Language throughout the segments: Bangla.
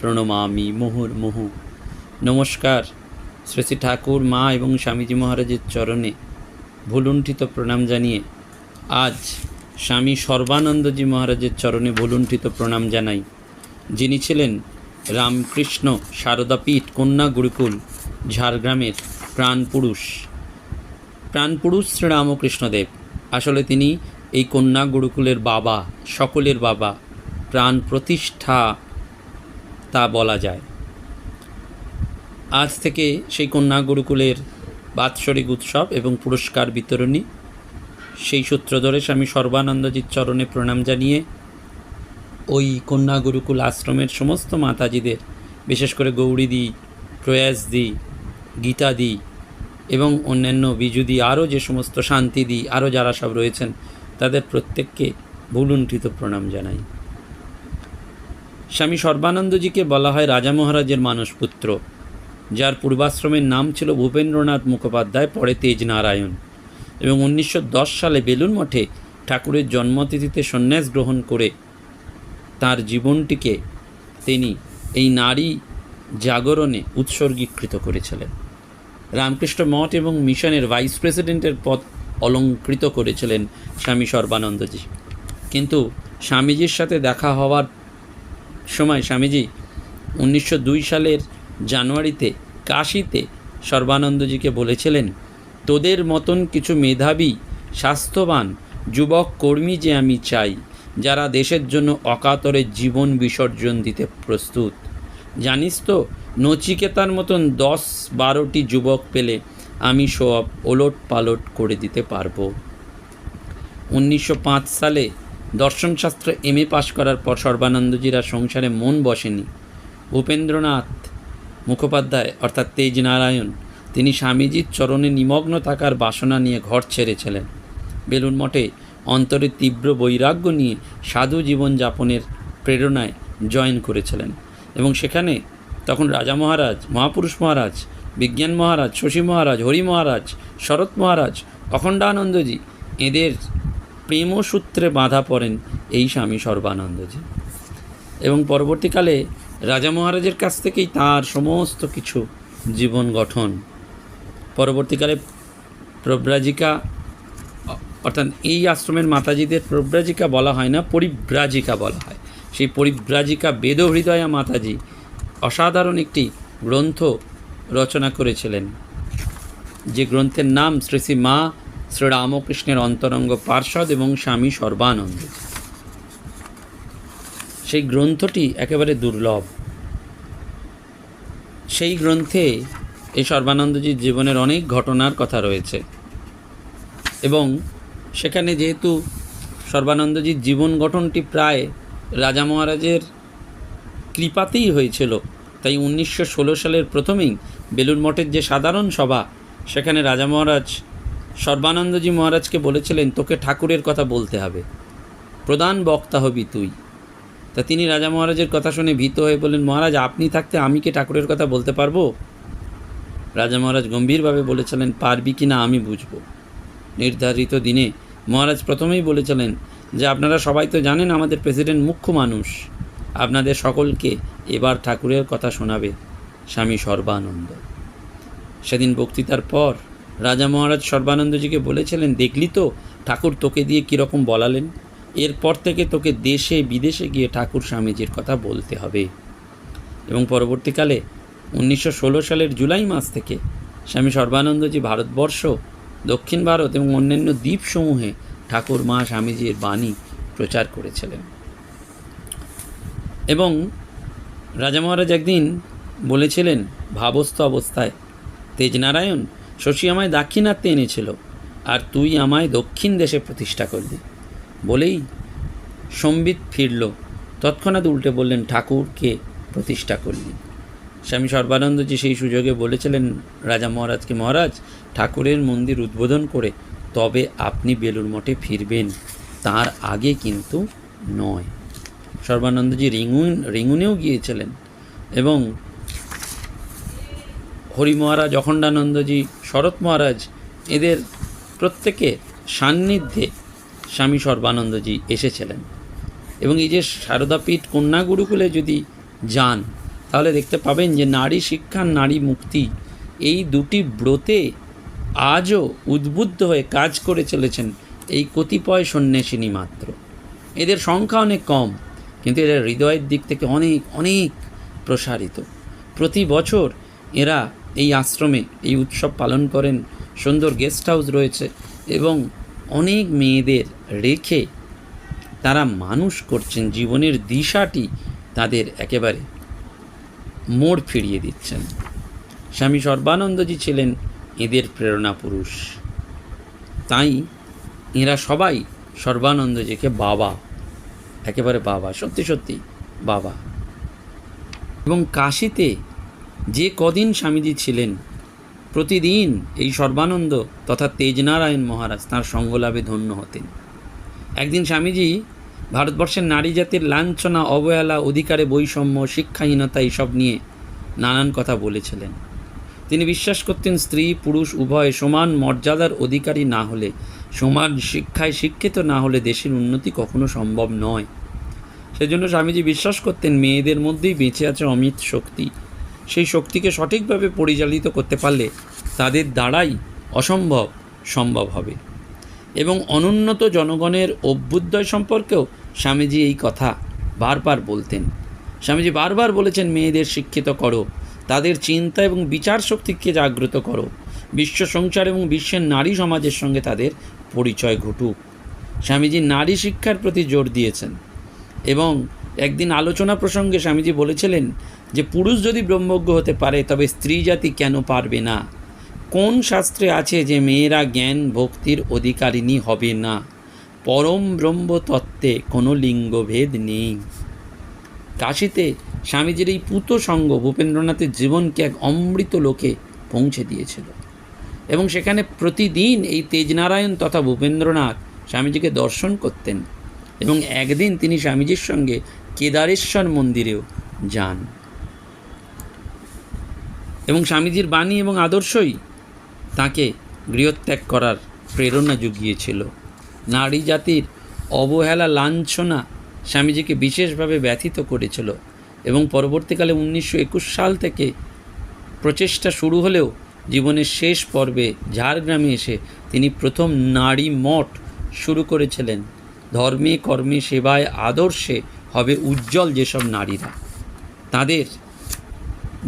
প্রণমামি মুহুর্মুহু নমস্কার। শ্রী শ্রী ঠাকুর, মা এবং স্বামীজি মহারাজের চরণে ভুলুণ্ঠিত প্রণাম জানিয়ে আজ স্বামী সর্বানন্দজি মহারাজের চরণে ভুলুণ্ঠিত প্রণাম জানাই। যিনি ছিলেন রামকৃষ্ণ শারদাপীঠ কন্যা গুরুকুল, ঝাড়গ্রামের প্রাণপুরুষ প্রাণপুরুষ শ্রীরামকৃষ্ণদেব আসলে তিনি এই কন্যা গুরুকুলের বাবা, সকলের বাবা। প্রাণ প্রতিষ্ঠা তা বলা যায়। আজ থেকে সেই কন্যা গুরুকুলের বাৎসরিক উৎসব এবং পুরস্কার বিতরণী, সেই সূত্র ধরে স্বামী সর্বানন্দজির চরণে প্রণাম জানিয়ে ওই কন্যা গুরুকুল আশ্রমের সমস্ত মাতাজিদের, বিশেষ করে গৌরীদি, প্রয়াসদি, গীতাদি এবং অন্যান্য বিজুদি, আরও যে সমস্ত শান্তিদি, আরও যারা সব রয়েছেন, তাদের প্রত্যেককে ভুলুণ্ঠিত প্রণাম জানাই। স্বামী সর্বানন্দজিকে বলা হয় রাজা মহারাজের মানসপুত্র, যার পূর্বাশ্রমের নাম ছিল ভূপেন্দ্রনাথ মুখোপাধ্যায়, পরে তেজ নারায়ণ এবং উনিশশো দশ সালে বেলুন মঠে ঠাকুরের জন্মতিথিতে সন্ন্যাস গ্রহণ করে তার জীবনটিকে তিনি এই নারী জাগরণে উৎসর্গীকৃত করেছিলেন। রামকৃষ্ণ মঠ এবং মিশনের ভাইস প্রেসিডেন্টের পদ অলঙ্কৃত করেছিলেন স্বামী সর্বানন্দজি। কিন্তু স্বামীজির সাথে দেখা হওয়ার সময় স্বামীজি উনিশশো দুই সালের জানুয়ারিতে কাশিতে সর্বানন্দজিকে বলেছিলেন, তোদের মতন কিছু মেধাবী, স্বাস্থ্যবান যুবক কর্মী যে আমি চাই, যারা দেশের জন্য অকাতরে জীবন বিসর্জন দিতে প্রস্তুত। জানিস তো, নচিকেতার মতন দশ বারোটি যুবক পেলে আমি সব ওলট পালট করে দিতে পারব। উনিশশো পাঁচ সালে দর্শনশাস্ত্র এম এ পাশ করার পর সর্বানন্দজিরা সংসারে মন বসেনি। ভূপেন্দ্রনাথ মুখোপাধ্যায়, অর্থাৎ তেজ নারায়ণ, তিনি স্বামীজির চরণে নিমগ্ন থাকার বাসনা নিয়ে ঘর ছেড়েছিলেন। বেলুন মঠে অন্তরে তীব্র বৈরাগ্য নিয়ে সাধু জীবনযাপনের প্রেরণায় জয়েন করেছিলেন এবং সেখানে তখন রাজা মহারাজ, মহাপুরুষ মহারাজ, বিজ্ঞান মহারাজ, শশী মহারাজ, হরি মহারাজ, শরৎ মহারাজ, অখণ্ডানন্দজি এদের প্রেমসূত্রে বাঁধা পড়েন এই স্বামী সর্বানন্দজি। এবং পরবর্তীকালে রাজা মহারাজের কাছ থেকেই তার সমস্ত কিছু জীবন গঠন। পরবর্তীকালে প্রব্রাজিকা, অর্থাৎ এই আশ্রমের মাতাজিদের প্রব্রাজিকা বলা হয় না, পরিব্রাজিকা বলা হয়। সেই পরিব্রাজিকা বেদহৃদয়া মাতাজি অসাধারণ একটি গ্রন্থ রচনা করেছিলেন। যে গ্রন্থের নাম শ্রী শ্রী মা শ্রীরামকৃষ্ণের অন্তরঙ্গ পার্ষদ এবং স্বামী সর্বানন্দ। সেই গ্রন্থটি একেবারে দুর্লভ। সেই গ্রন্থে এই সর্বানন্দজির জীবনের অনেক ঘটনার কথা রয়েছে এবং সেখানে যেহেতু সর্বানন্দজির জীবন গঠনটি প্রায় রাজা মহারাজের কৃপাতেই হয়েছিল, তাই উনিশশো ষোলো সালের প্রথমেই বেলুর মঠের যে সাধারণ সভা, সেখানে রাজা মহারাজ সর্বানন্দজি মহারাজকে বলেছিলেন, তোকে ঠাকুরের কথা বলতে হবে। প্রধান বক্তা হবি তুই। তা তিনি রাজা মহারাজের কথা শুনে ভীত হয়ে বললেন, মহারাজ, আপনি থাকতে আমি কি ঠাকুরের কথা বলতে পারব? রাজা মহারাজ গম্ভীরভাবে বলেছিলেন, পারবি কি না আমি বুঝব। নির্ধারিত দিনে মহারাজ প্রথমেই বলেছিলেন যে, আপনারা সবাই তো জানেন আমাদের প্রেসিডেন্ট মুখ্য মানুষ। আপনাদের সকলকে এবার ঠাকুরের কথা শোনাবে স্বামী সর্বানন্দ। সেদিন বক্তৃতার পর রাজা মহারাজ সর্বানন্দজিকে বলেছিলেন, দেখলি তো, ঠাকুর তোকে দিয়ে কীরকম বলালেন? এরপর থেকে তোকে দেশে, বিদেশে গিয়ে ঠাকুর স্বামীজির কথা বলতে হবে। এবং পরবর্তীকালে উনিশশো ষোলো সালের জুলাই মাস থেকে স্বামী সর্বানন্দজি ভারতবর্ষ, দক্ষিণ ভারত এবং অন্যান্য দ্বীপসমূহে ঠাকুর মা স্বামীজির বাণী প্রচার করেছিলেন। এবং রাজা মহারাজ একদিন বলেছিলেন, ভাবস্থ অবস্থায় তেজনারায়ণ শশী আমায় দাক্ষিণাত্যে এনেছিল, আর তুই আমায় দক্ষিণ দেশে প্রতিষ্ঠা করলি। বলেই সম্বিত ফিরল। তৎক্ষণাৎ উল্টে বললেন, ঠাকুরকে প্রতিষ্ঠা করলি। স্বামী সর্বানন্দজি সেই সুযোগে বলেছিলেন, রাজা মহারাজকে মহারাজ, ঠাকুরের মন্দির উদ্বোধন করে তবে আপনি বেলুর মঠে ফিরবেন। তার আগে কিন্তু নয়। সর্বানন্দজি রিঙুন, রিঙুনেও গিয়েছিলেন এবং হরি মহারাজ, অখণ্ডানন্দজি, শরৎ মহারাজ, এদের প্রত্যেকে সান্নিধ্যে স্বামী সর্বানন্দজি এসেছিলেন। এবং এই যে সারদাপীঠ কন্যা গুরুকুলে যদি যান, তাহলে দেখতে পাবেন যে নারী শিক্ষা, নারী মুক্তি, এই দুটি ব্রতে আজও উদ্বুদ্ধ হয়ে কাজ করে চলেছেন এই কতিপয় সন্ন্যাসিনী মাত্র। এদের সংখ্যা অনেক কম, কিন্তু এদের হৃদয়ের দিক থেকে অনেক অনেক প্রসারিত। প্রতি বছর এরা এই আশ্রমে এই উৎসব পালন করেন সুন্দর গেস্ট হাউস রয়েছে এবং অনেক মেয়েদের রেখে তারা মানুষ করছেন, জীবনের দিশাটি তাদের একেবারে মোড় ফিরিয়ে দিচ্ছেন। স্বামী সর্বানন্দজি ছিলেন এদের প্রেরণা পুরুষ। তাই এরা সবাই সর্বানন্দজিকে বাবা, একেবারে বাবা, সত্যি সত্যি বাবা। এবং কাশিতে যে কদিন স্বামীজি ছিলেন, প্রতিদিন এই সর্বানন্দ তথা তেজনারায়ণ মহারাজ তাঁর সঙ্গলাভে ধন্য হতেন। একদিন স্বামীজি ভারতবর্ষের নারী জাতির লাঞ্ছনা, অবহেলা, অধিকারে বৈষম্য, শিক্ষাহীনতা এইসব নিয়ে নানান কথা বলেছিলেন। তিনি বিশ্বাস করতেন স্ত্রী, পুরুষ, উভয় সমান মর্যাদার অধিকারী না হলে, সমান শিক্ষায় শিক্ষিত না হলে দেশের উন্নতি কখনো সম্ভব নয়। সেজন্য স্বামীজি বিশ্বাস করতেন, মেয়েদের মধ্যেই বেঁচে আছে অমিত শক্তি। সেই শক্তিকে সঠিকভাবে পরিচালিত করতে পারলে তাদের দ্বারাই অসম্ভব সম্ভব হবে। এবং অনুন্নত জনগণের অভ্যুদয় সম্পর্কেও স্বামীজি এই কথা বারবার বলতেন। স্বামীজি বারবার বলেছেন, মেয়েদের শিক্ষিত করো, তাদের চিন্তা এবং বিচার শক্তিকে জাগ্রত করো। বিশ্ব সংসার এবং বিশ্বের নারী সমাজের সঙ্গে তাদের পরিচয় ঘটুক। স্বামীজি নারী শিক্ষার প্রতি জোর দিয়েছেন এবং একদিন আলোচনা প্রসঙ্গে স্বামীজি বলেছিলেন যে পুরুষ যদি ব্রহ্মজ্ঞ হতে পারে, তবে স্ত্রী জাতি কেন পারবে না? কোন শাস্ত্রে আছে যে মেয়েরা জ্ঞান ভক্তির অধিকারিণী হবে না? পরম ব্রহ্ম তত্ত্বে কোনো লিঙ্গভেদ নেই। কাশিতে স্বামীজির এই পুত সঙ্গ ভূপেন্দ্রনাথের জীবনকে এক অমৃত লোকে পৌঁছে দিয়েছিল। এবং সেখানে প্রতিদিন এই তেজনারায়ণ তথা ভূপেন্দ্রনাথ স্বামীজিকে দর্শন করতেন এবং একদিন তিনি স্বামীজির সঙ্গে কেদারেশ্বর মন্দিরেও যান। এবং স্বামীজির বাণী এবং আদর্শই তাকে গৃহত্যাগ করার প্রেরণা জুগিয়েছিল। নারী জাতির অবহেলা লাঞ্ছনা স্বামীজিকে বিশেষভাবে ব্যথিত করেছিল এবং পরবর্তীকালে উনিশশো একুশ সাল থেকে প্রচেষ্টা শুরু হলেও জীবনের শেষ পর্বে ঝাড়গ্রামে এসে তিনি প্রথম নারী মঠ শুরু করেছিলেন। ধর্মে কর্মে সেবায় আদর্শে হবে উজ্জ্বল যেসব নারীরা। তাদের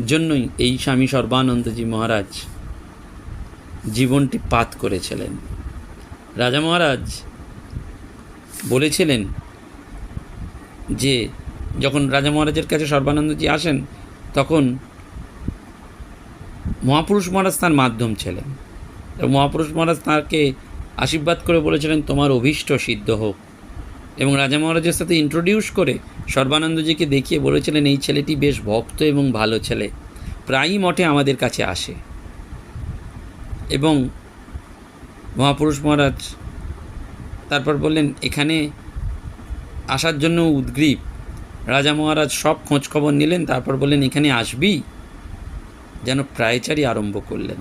জন্যই এই স্বামী সর্বানন্দজি মহারাজ জীবনটি পাত করেছিলেন। রাজা মহারাজ বলেছিলেন যে, যখন রাজা মহারাজের কাছে সর্বানন্দজি আসেন, তখন মহাপুরুষ মহারাজ তার মাধ্যম ছিলেন। মহাপুরুষ মহারাজ তাঁকে আশীর্বাদ করে বলেছিলেন, তোমার অভীষ্ট সিদ্ধ হোক। এবং রাজা মহারাজের সাথে ইন্ট্রোডিউস করে সর্বানন্দজিকে দেখিয়ে বলেছিলেন, এই ছেলেটি বেশ ভক্ত এবং ভালো ছেলে। প্রায়ই মঠে আমাদের কাছে আসে। এবং মহাপুরুষ মহারাজ তারপর বললেন, এখানে আসার জন্য উদ্গ্রীব। রাজা মহারাজ সব খোঁজ খবর নিলেন, তারপর বললেন, এখানে আসবি? যেন প্রায়চারই আরম্ভ করলেন।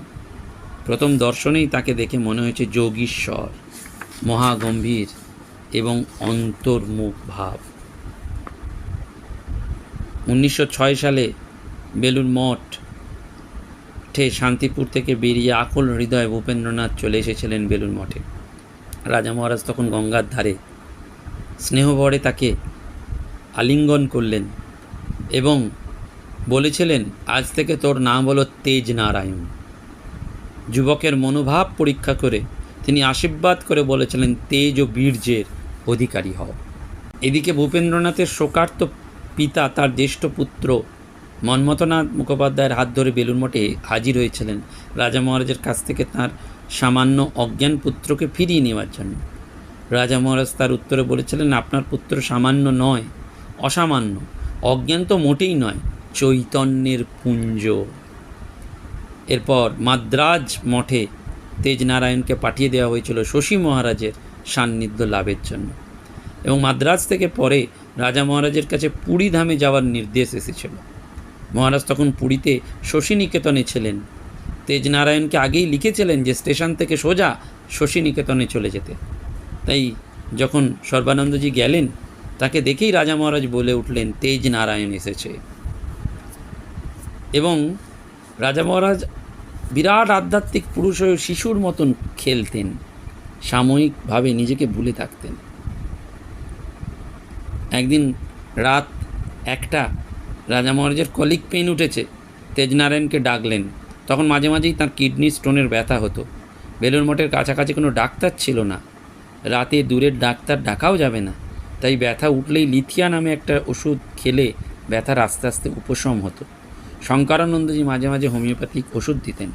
প্রথম দর্শনেই তাকে দেখে মনে হয়েছে যোগীশ্বর মহাগম্ভীর এবং অন্তর্মুখ ভাব উনিশশো ছয় সালে বেলুর মঠ উঠে শান্তিপুর থেকে বেরিয়ে আকুল হৃদয় ভূপেন্দ্রনাথ চলে এসেছিলেন বেলুর মঠে। রাজা মহারাজ তখন গঙ্গার ধারে স্নেহভরে তাকে আলিঙ্গন করলেন এবং বলেছিলেন, আজ থেকে তোর নাম হলো তেজ নারায়ণ যুবকের মনোভাব পরীক্ষা করে তিনি আশীর্বাদ করে বলেছিলেন, তেজ ও বীর্যের অধিকারী হও। এদিকে ভূপেন্দ্রনাথের শোকার্ত পিতা তার জ্যেষ্ঠ পুত্র মন্মথনাথ মুখোপাধ্যায়ের হাত ধরে বেলুর মঠে হাজির হয়েছিলেন রাজা মহারাজের কাছ থেকে তার সামান্য অজ্ঞান পুত্রকে ফিরিয়ে নেওয়ার জন্য। রাজা মহারাজ তার উত্তরে বলেছিলেন, আপনার পুত্র সামান্য নয়, অসামান্য। অজ্ঞান তো মোটেই নয়, চৈতন্যের পুঞ্জ। এরপর মাদ্রাজ মঠে তেজনারায়ণকে পাঠিয়ে দেওয়া হয়েছিল শশী মহারাজের সান্নিধ্য লাভের জন্য। এবং মাদ্রাজ থেকে পরে রাজা মহারাজের কাছে পুরী ধামে যাওয়ার নির্দেশ এসেছিল। মহারাজ তখন পুরীতে শশী নিকেতনে ছিলেন। তেজনারায়ণকে আগেই লিখেছিলেন যে, স্টেশন থেকে সোজা শশী নিকেতনে চলে যেতে। তাই যখন সর্বানন্দজি গেলেন, তাকে দেখেই রাজা মহারাজ বলে উঠলেন তেজ নারায়ণ এসেছে। এবং রাজা মহারাজ বিরাট আধ্যাত্মিক পুরুষ হয়ে শিশুর মতন খেলতেন। সাময়িকভাবে নিজেকে ভুলে থাকতেন। একদিন রাত একটা রাজা মহারাজের কলিক পেন উঠেছে। তেজনারায়ণকে ডাকলেন। তখন মাঝে মাঝেই তার কিডনি স্টোনের ব্যথা হতো। বেলুর মঠের কাছাকাছি কোনো ডাক্তার ছিল না। রাতে দূরের ডাক্তার ডাকাও যাবে না। তাই ব্যথা উঠলেই লিথিয়া নামে একটা ওষুধ খেলে ব্যথার আস্তে আস্তে উপশম হতো। শঙ্করানন্দজি মাঝে মাঝে হোমিওপ্যাথিক ওষুধ দিতেন।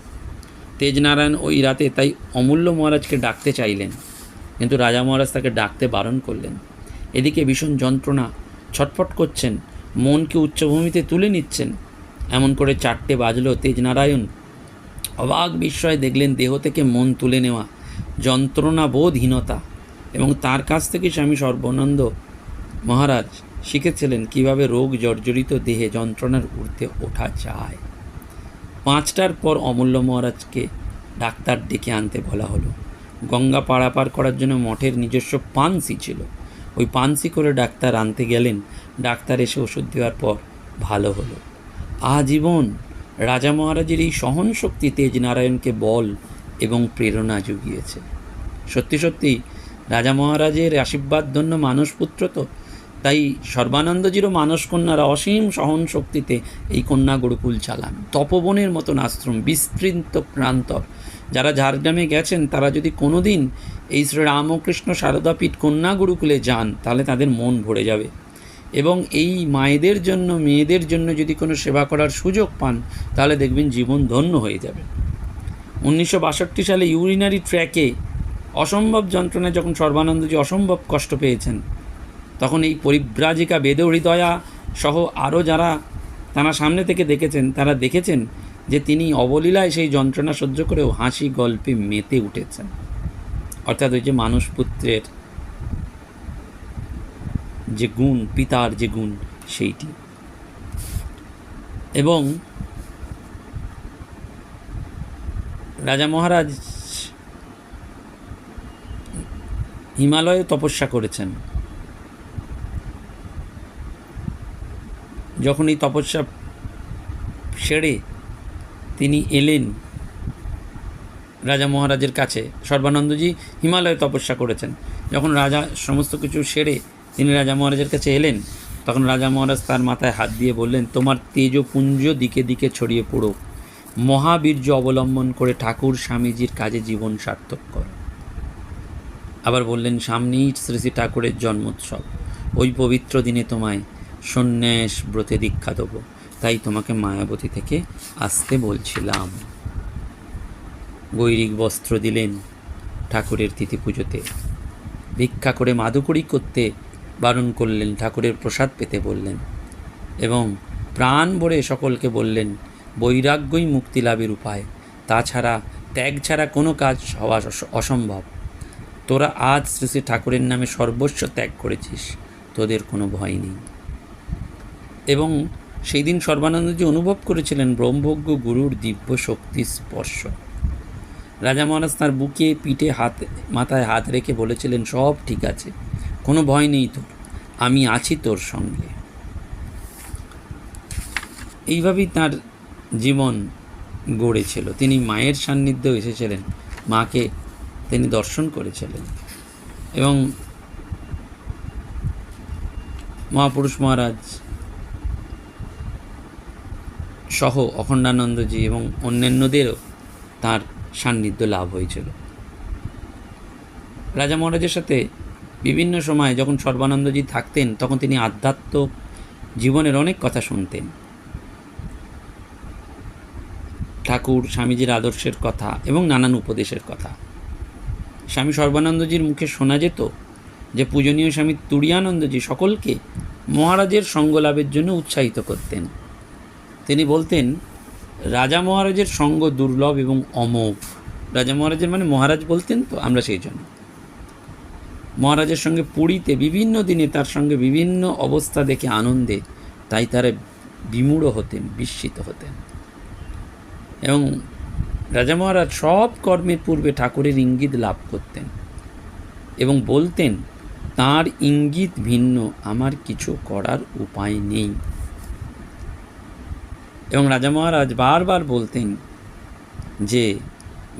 তেজনারায়ণ ওই রাতে তাই অমূল্য মহারাজকে ডাকতে চাইলেন, কিন্তু রাজা মহারাজ তাকে ডাকতে বারণ করলেন। এদিকে ভীষণ যন্ত্রণা ছটফট করছেন, মনকে উচ্চভূমিতে তুলে নিচ্ছেন। এমন করে চারটে বাজলো তেজনারায়ণ। অবাক বিস্ময়ে দেখলেন দেহ থেকে মন তুলে নেওয়া যন্ত্রণা বোধহীনতা এবং তার কাছ থেকে স্বামী সর্বানন্দ মহারাজ শিখেছিলেন কীভাবে রোগ জর্জরিত দেহে যন্ত্রণার ঊর্ধ্বে ওঠা যায়। পাঁচটার পর অমূল্য মহারাজকে ডাক্তার ডেকে আনতে বলা হলো। গঙ্গা পারাপার করার জন্য মঠের নিজস্ব পানসি ছিল। ওই পানসি করে ডাক্তার আনতে গেলেন। ডাক্তার এসে ওষুধ দেওয়ার পর ভালো হলো। আজীবন রাজা মহারাজের এই সহন শক্তি তেজ নারায়ণকে বল এবং প্রেরণা জুগিয়েছে। সত্যি সত্যি রাজা মহারাজের আশীর্বাদ ধন্য মানসপুত্র তো তাই সর্বানন্দজিরও মানস কন্যারা অসীম সহন শক্তিতে এই কন্যা গুরুকুল চালান। তপবনের মতন আশ্রম, বিস্তৃত প্রান্তর। যারা ঝাড়গ্রামে গেছেন, তারা যদি কোনোদিন এই শ্রী রামকৃষ্ণ সারদাপীঠ কন্যা গুরুকুলে যান, তাহলে তাদের মন ভরে যাবে। এবং এই মায়েদের জন্য, মেয়েদের জন্য যদি কোনো সেবা করার সুযোগ পান, তাহলে দেখবেন জীবন ধন্য হয়ে যাবে। উনিশশো বাষট্টি সালে ইউরিনারি ট্র্যাকে অসম্ভব যন্ত্রণায় যখন সর্বানন্দজি অসম্ভব কষ্ট পেয়েছেন তখন এই পরিব্রাজিকা বেদ হৃদয়া সহ আরও যারা তারা সামনে থেকে দেখেছেন, তারা দেখেছেন যে তিনি অবলীলায় সেই যন্ত্রণা সহ্য করেও হাসি গল্পে মেতে উঠেছেন। অর্থাৎ ওই যে মানুষ পুত্রের যে গুণ, পিতার যে গুণ, সেইটি। এবং রাজা মহারাজ হিমালয়ে তপস্যা করেছেন। যখন এই তপস্যা সেরে তিনি এলেন রাজা মহারাজের কাছে। সর্বানন্দজি হিমালয়ে তপস্যা করেছেন। যখন রাজা সমস্ত কিছু সেরে তিনি রাজা মহারাজের কাছে এলেন, তখন রাজা মহারাজ তার মাথায় হাত দিয়ে বললেন, তোমার তেজপুঞ্জ দিকে দিকে ছড়িয়ে পড়ো। মহাবীর্য অবলম্বন করে ঠাকুর স্বামীজির কাজে জীবন সার্থক করো। আবার বললেন, সামনেই শ্রী শ্রী ঠাকুরের জন্মোৎসব। ওই পবিত্র দিনে তোমায় সন্ন্যাস ব্রতে দীক্ষা দেবো। তাই তোমাকে মায়াবতী থেকে আসতে বলছিলাম। গৈরিক বস্ত্র দিলেন ঠাকুরের তিথি পুজোতে। ভিক্ষা করে মাদুকড়ি করতে বারণ করলেন ঠাকুরের প্রসাদ পেতে বললেন এবং প্রাণ ভরে সকলকে বললেন, বৈরাগ্যই মুক্তি লাভের উপায়। তাছাড়া ত্যাগ ছাড়া কোনো কাজ হওয়া অসম্ভব। তোরা আজ শ্রী শ্রী ঠাকুরের নামে সর্বস্ব ত্যাগ করেছিস। তোদের কোনো ভয় নেই। এবং সেই দিন সর্বানন্দজি অনুভব করেছিলেন ব্রহ্মজ্ঞ গুরুর দিব্য শক্তি স্পর্শ। রাজা মহারাজ তাঁর বুকে, পিঠে হাত, মাথায় হাত রেখে বলেছিলেন, সব ঠিক আছে, কোনো ভয় নেই তোর, আমি আছি তোর সঙ্গে। এইভাবেই তার জীবন গড়েছিল। তিনি মায়ের সান্নিধ্যেও এসেছিলেন, মাকে তিনি দর্শন করেছিলেন এবং মহাপুরুষ মহারাজ সহ অখণ্ডানন্দজি এবং অন্যান্যদেরও তার সান্নিধ্য লাভ হয়েছিল। রাজা মহারাজের সাথে বিভিন্ন সময় যখন সর্বানন্দজি থাকতেন, তখন তিনি আধ্যাত্ম জীবনের অনেক কথা শুনতেন। ঠাকুর, স্বামীজির আদর্শের কথা এবং নানান উপদেশের কথা। স্বামী সর্বানন্দজির মুখে শোনা যেত যে পূজনীয় স্বামী তুরিয়ানন্দজি সকলকে মহারাজের সঙ্গ লাভের জন্য উৎসাহিত করতেন। তিনি বলতেন, রাজা মহারাজের সঙ্গ দুর্লভ এবং অমোঘ। রাজা মহারাজের মানে মহারাজ বলতেন তো, আমরা সেই জন্য। মহারাজের সঙ্গে পুরীতে বিভিন্ন দিনে তার সঙ্গে বিভিন্ন অবস্থা দেখে আনন্দে তাই তারা বিমূঢ় হতেন, বিস্মিত হতেন। এবং রাজা মহারাজ সব কর্মের পূর্বে ঠাকুরের ইঙ্গিত লাভ করতেন এবং বলতেন, তার ইঙ্গিত ভিন্ন, আমার কিছু করার উপায় নেই। এবং রাজা মহারাজ বারবার বলতেন যে,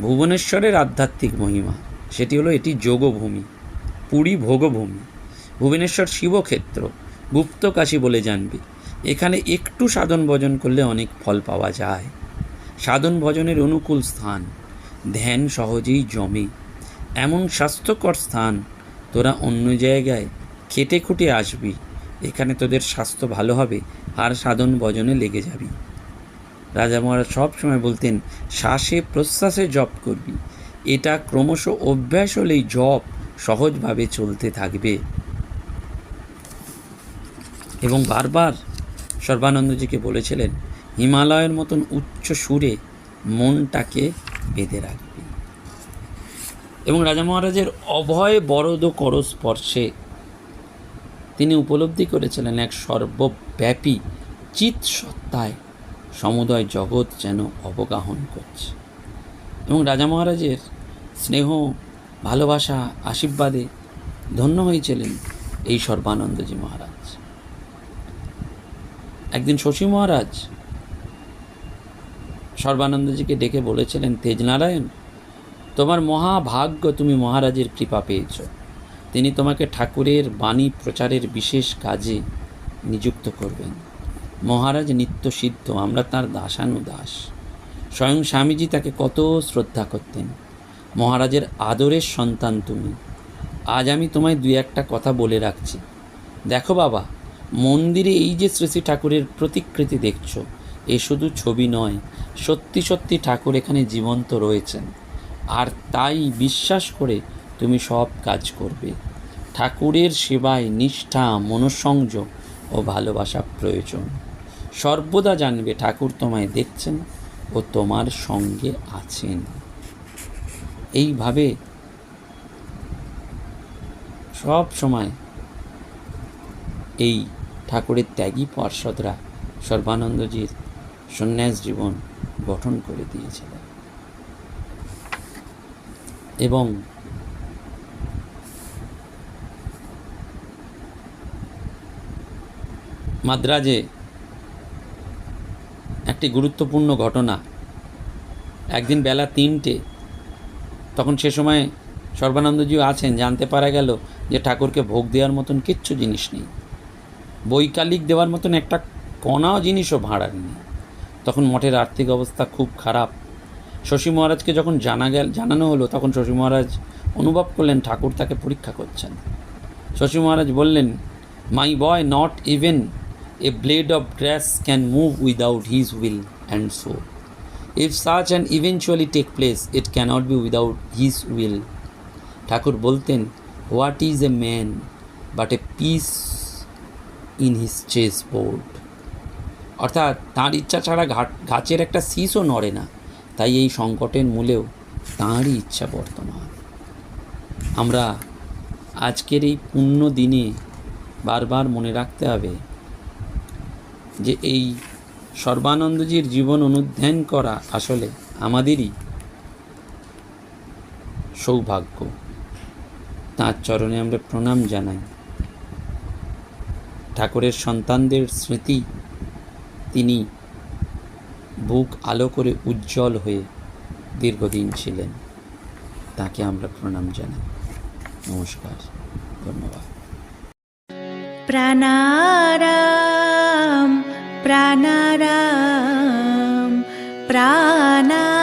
ভুবনেশ্বরের আধ্যাত্মিক মহিমা, সেটি হলো এটি যোগভূমি, পুরী ভোগভূমি, ভুবনেশ্বর শিবক্ষেত্র, গুপ্তকাশী বলে জানবে। এখানে একটু সাধন ভজন করলে অনেক ফল পাওয়া যায়। সাধন ভজনের অনুকূল স্থান, ধ্যান সহজেই জমে। এমন স্বাস্থ্যকর স্থান, তোরা অন্য জায়গায় খেটে খুঁটে আসবি, এখানে তোদের স্বাস্থ্য ভালো হবে, আর সাধন ভজনে লেগে যাবি। রাজা মহারাজ সবসময় বলতেন, শ্বাসে প্রশ্বাসে জপ করবি। এটা ক্রমশ অভ্যাস হলেই জপ সহজভাবে চলতে থাকবে। এবং বারবার সর্বানন্দজিকে বলেছিলেন, হিমালয়ের মতন উচ্চ সুরে মনটাকে বেঁধে রাখবে। এবং রাজা মহারাজের অভয় বরদ কর স্পর্শে তিনি উপলব্ধি করেছিলেন এক সর্বব্যাপী চিত সত্তায় সমুদয় জগৎ যেন অবগাহন করছে। এবং রাজা মহারাজের স্নেহ, ভালোবাসা, আশীর্বাদে ধন্য হয়েছিলেন এই সর্বানন্দজি মহারাজ। একদিন শশী মহারাজ সর্বানন্দজিকে ডেকে বলেছিলেন তেজনারায়ণ তোমার মহাভাগ্য তুমি মহারাজের কৃপা পেয়েছ। তিনি তোমাকে ঠাকুরের বাণী প্রচারের বিশেষ কাজে নিযুক্ত করবেন। মহারাজ নিত্য সিদ্ধ, আমরা তার দাসানুদাস স্বয়ং স্বামীজি তাকে কত শ্রদ্ধা করতেন। মহারাজের আদরের সন্তান তুমি। আজ আমি তোমায় দুই একটা কথা বলে রাখছি। দেখো বাবা, মন্দিরে এই যে শ্রী ঠাকুরের প্রতিকৃতি দেখছ, এ শুধু ছবি নয়, সত্যি সত্যি ঠাকুর এখানে জীবন্ত রয়েছেন। আর তাই বিশ্বাস করে তুমি সব কাজ করবে। ঠাকুরের সেবায় নিষ্ঠা, মনঃসংযোগ ও ভালোবাসা প্রয়োজন। সর্বদা জানবে ঠাকুর তোমায় দেখছেন ও তোমার সঙ্গে আছেন। এইভাবে সব সময় এই ঠাকুরের ত্যাগী পার্ষদরা সর্বানন্দজির সন্ন্যাস জীবন গঠন করে দিয়েছিলেন। এবং মাদ্রাজে একটি গুরুত্বপূর্ণ ঘটনা। একদিন বেলা তিনটে, তখন সে সময় সর্বানন্দজিও আছেন, জানতে পারা গেল যে ঠাকুরকে ভোগ দেওয়ার মতন কিচ্ছু জিনিস নেই। বৈকালিক দেওয়ার মতন একটা কণাও জিনিসও ভাড়ার নেই। তখন মঠের আর্থিক অবস্থা খুব খারাপ। শশী মহারাজকে যখন জানা গেল, জানানো হলো, তখন শশী মহারাজ অনুভব করলেন ঠাকুর তাকে পরীক্ষা করছেন। শশী মহারাজ বললেন my boy not even blade of grass can move without his will and so if such and eventually take place it cannot be without his will Thakur বলতেন what is a man but a piece in his chess board অর্থাৎ তাঁর ইচ্ছা ছাড়া গাছের একটা শীষও নড়ে না। তাই এই সংকটের মূলেও তাঁরই ইচ্ছা বর্তমান। আমরা আজকের এই পুণ্য দিনে বারবার মনে রাখতে হবে যে এই সর্বানন্দজির জীবন অনুধ্যান করা আসলে আমাদেরই সৌভাগ্য। তাঁর চরণে আমরা প্রণাম জানাই। ঠাকুরের সন্তানদের স্মৃতি তিনি বুক আলো করে উজ্জ্বল হয়ে দীর্ঘদিন ছিলেন। তাকে আমরা প্রণাম জানাই। নমস্কার, ধন্যবাদ। প্রাণারাম প্রাণারাম প্রাণারাম।